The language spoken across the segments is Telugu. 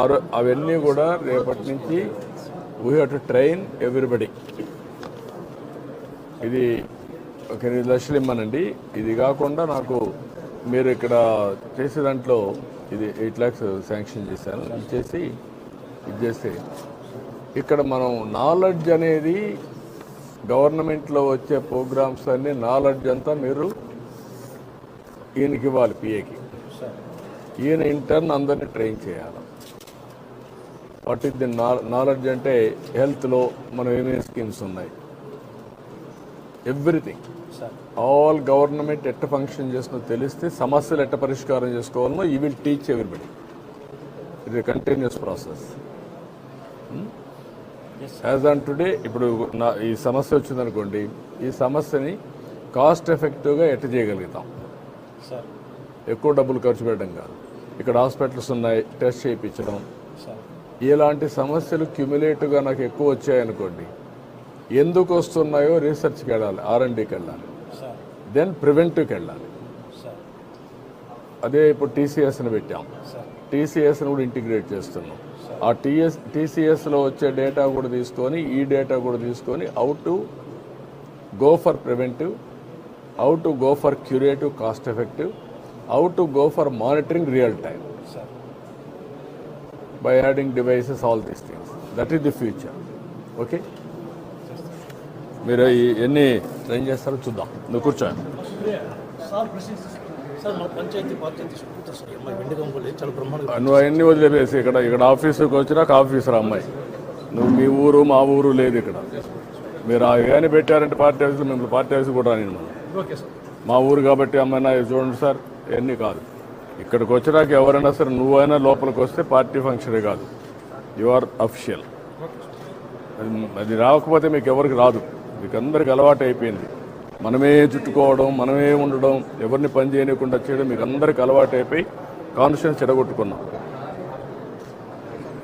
ఆరో అవన్నీ కూడా రేపటి నుంచి we have to train everybody ఇది ఒక ఎనిమిది లక్షలు ఇమ్మనండి ఇది కాకుండా నాకు మీరు ఇక్కడ చేసే దాంట్లో ఇది ఎయిట్ ల్యాక్స్ శాంక్షన్ చేశాను. చేసి ఇది చేస్తే ఇక్కడ మనం నాలెడ్జ్ అనేది గవర్నమెంట్లో వచ్చే ప్రోగ్రామ్స్ అన్ని నాలెడ్జ్ అంతా మీరు ఈయనకి ఇవ్వాలి పిఏకి ఈయన ఇంటర్న్ అందరిని ట్రైన్ చేయాలి. వాట్ ఇస్ ది నాలెడ్జ్ అంటే హెల్త్లో మనం ఏమేమి స్కీమ్స్ ఉన్నాయి? ఎవ్రీథింగ్. ఆల్ గవర్నమెంట్ ఎట్ట ఫంక్షన్ చేస్తుందో తెలిస్తే సమస్యలు ఎట్ట పరిష్కారం చేసుకోవాలనో ఈ విల్ టీచ్ ఎవ్రీబడి. ఇది continuous process. As on today ఇప్పుడు నా ఈ సమస్య వచ్చిందనుకోండి ఈ సమస్యని కాస్ట్ ఎఫెక్టివ్గా ఎట్ట చేయగలుగుతాం? సార్. ఎక్కువ డబ్బులు ఖర్చు పెట్టడం కాదు. ఇక్కడ హాస్పిటల్స్ ఉన్నాయి టెస్ట్ చేయించడం ఇలాంటి సమస్యలు క్యుములేటివ్గా నాకు ఎక్కువ వచ్చాయనుకోండి ఎందుకు వస్తున్నాయో రీసెర్చ్కి వెళ్ళాలి ఆర్ఎండ్కి వెళ్ళాలి దెన్ ప్రివెంటివ్కి వెళ్ళాలి అదే ఇప్పుడు టీసీఎస్ని పెట్టాం. టీసీఎస్ని కూడా ఇంటిగ్రేట్ చేస్తున్నాం. ఆ టీఎస్ టీసీఎస్లో వచ్చే డేటా కూడా తీసుకొని ఈ డేటా కూడా తీసుకొని how to go for preventive how to go for curative cost effective how to go for monitoring real time sir. By adding devices, all these things. That is the future. Okay మీరు ఎన్ని ట్రైన్ చేస్తారో చూద్దాం. నువ్వు కూర్చో సార్ ప్రశ్నిస్తారు సార్ మన పంచాయతీ పార్టీ తీసుకుంటారు సార్. అమ్మాయి వెండి కంపెనీ చాలా బ్రహ్మాండంగా నువ్వు అవన్నీ వదిలేసి ఇక్కడ ఇక్కడ ఆఫీసుకి వచ్చినాక ఆఫీసర్ అమ్మాయి? నువ్వు మీ ఊరు మా ఊరు లేదు ఇక్కడ. మీరు కానీ పెట్టారంటే పార్టీ ఆఫీసులో మిమ్మల్ని పార్టీ ఆఫీస్ కూడా రాని మా ఊరు కాబట్టి అమ్మాయినా ఇది చూడండి సార్ ఇవన్నీ కాదు. ఇక్కడికి వచ్చినాక ఎవరైనా సరే నువ్వైనా లోపలికి వస్తే పార్టీ ఫంక్షనే కాదు. యు ఆర్ అఫిషియల్ అది రాకపోతే మీకు ఎవరికి రాదు. మీకు అందరికి అలవాటు అయిపోయింది. మనమే చుట్టుకోవడం మనమే ఉండడం ఎవరిని పని చేయకుండా చేయడం మీకు అందరికి అలవాటు అయిపోయి conscience చెడగొట్టుకున్నాం.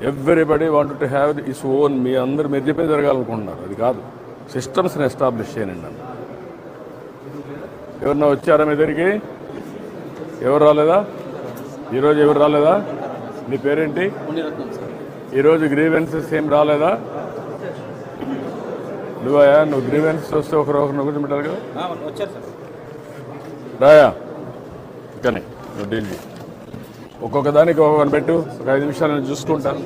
Everybody want to have his own మీ అందరు మీరు చెప్పే జరగాలనుకుంటున్నారు. అది కాదు. సిస్టమ్స్ని ఎస్టాబ్లిష్ చేయనండి అన్న ఎవరన్నా వచ్చారా మీ దగ్గరికి? ఎవరు రాలేదా? ఈరోజు ఎవరు రాలేదా? నీ పేరేంటి? ఈరోజు గ్రీవెన్సెస్ ఏం రాలేదా? నువ్వయా నువ్వు గ్రీవెన్సెస్ వస్తే ఒకరు ఒకరు కూర్చోబెట్టాలి కదా? రాయా కానీ నువ్వు డీల్ చేయి. ఒక్కొక్క దానికి ఒక్కొక్కరిని పెట్టు ఒక ఐదు నిమిషాలు నేను చూసుకుంటాను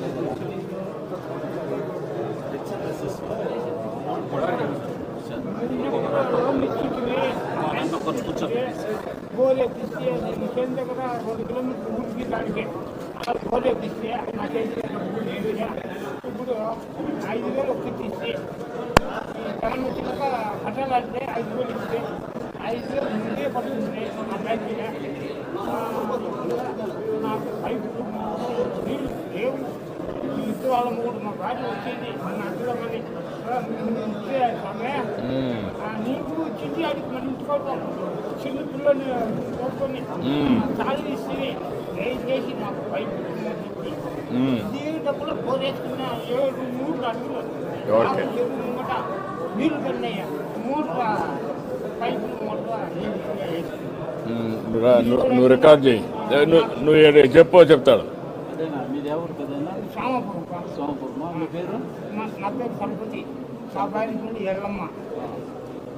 ಗೋಲೆ ಕಿಸ್ತಿ ನಿಷೇಧ ಒಂದು ಕಿಲೋಮೀಟರ್ ಹುಡುಗಿ ದಾಟಿಗೆ అలా ಗೋಲೆ కిస్తే నాకైతే ఇప్పుడు ఐదు వేలు ఒక్కటి ఇస్తే ఈ జగన్ వచ్చినాక కట్టాలంటే ఐదు వేలు ఇస్తే ఐదు వేలు ముందే పడుతుంది ఆ బ్యాంక్ నాకు పైపు నీళ్ళు లేవు ఈ ఇద్దరు వాళ్ళ మూడు మా భార్య వచ్చింది ఇంటికోవడం చిన్న పిల్లని కోరుకొని ఇస్తే చేసి మాకు పైపు డబ్బులు పోరేసుకున్న ఏడు మూడు అడుగులు. ముంగట నీళ్ళు కన్నయ్య మూడు ఉమ్, నువ్వు రికార్డ్ చేయి. నువ్వు చెప్పో చెప్తాడు. సామపురం నా పేరు భార్య నుండి ఎల్లమ్మ.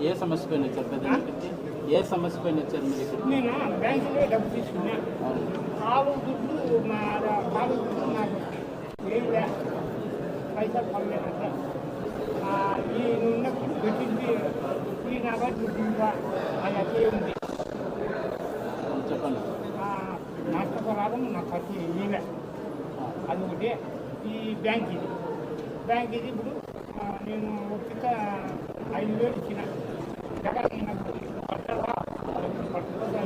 ఏ సమస్య పైన వచ్చారు పెద్ద ఏ సమస్య పైన వచ్చారు మీరు ఇక్కడ నేను బ్యాంకులో డబ్బు తీసుకున్నా. కాలు దుడ్డు మా కాలు దుడ్డు నాకు. ఏం లే పైసలు పడలేదంట ఈ ఉన్నప్పుడు పెట్టింది ఈ నా దుడ్డు ఇవ్వ. అది అట్లే ఉంది. చెప్పండి. నష్టపరాధం నాకు ఖర్చు ఇవ్వలే అది ఒకటి. ఈ బ్యాంక్ ఇది. బ్యాంక్ ఇది ఇప్పుడు నేను ఒక్క ఐదు వేలు ఇచ్చిన. ఎక్కడికి నాకు పట్టదా పట్టదా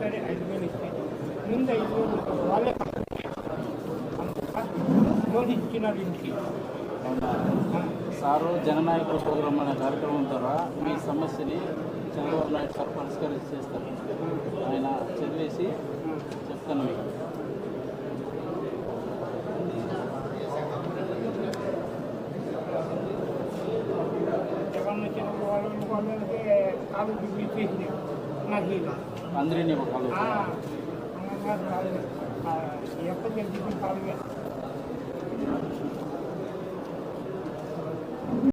సరే ఐదు వేలు ఇస్తే ముందు ఐదు వేలు వాళ్ళే లోన్ ఇచ్చినారు ఇంటికి. సారు జననాయకుల ప్రోగ్రాం అనే కార్యక్రమం ద్వారా మీ సమస్యని చంద్రబాబు నాయుడు సార్ పరిష్కరించి చేస్తారు ఆయన చదివేసి చెప్తాను మీకు. కాలు దుడ్డు ఇచ్చేసింది నాకు. అందరినీ కాలు. ఎప్పటికీ టిఫిన్ కాలుగా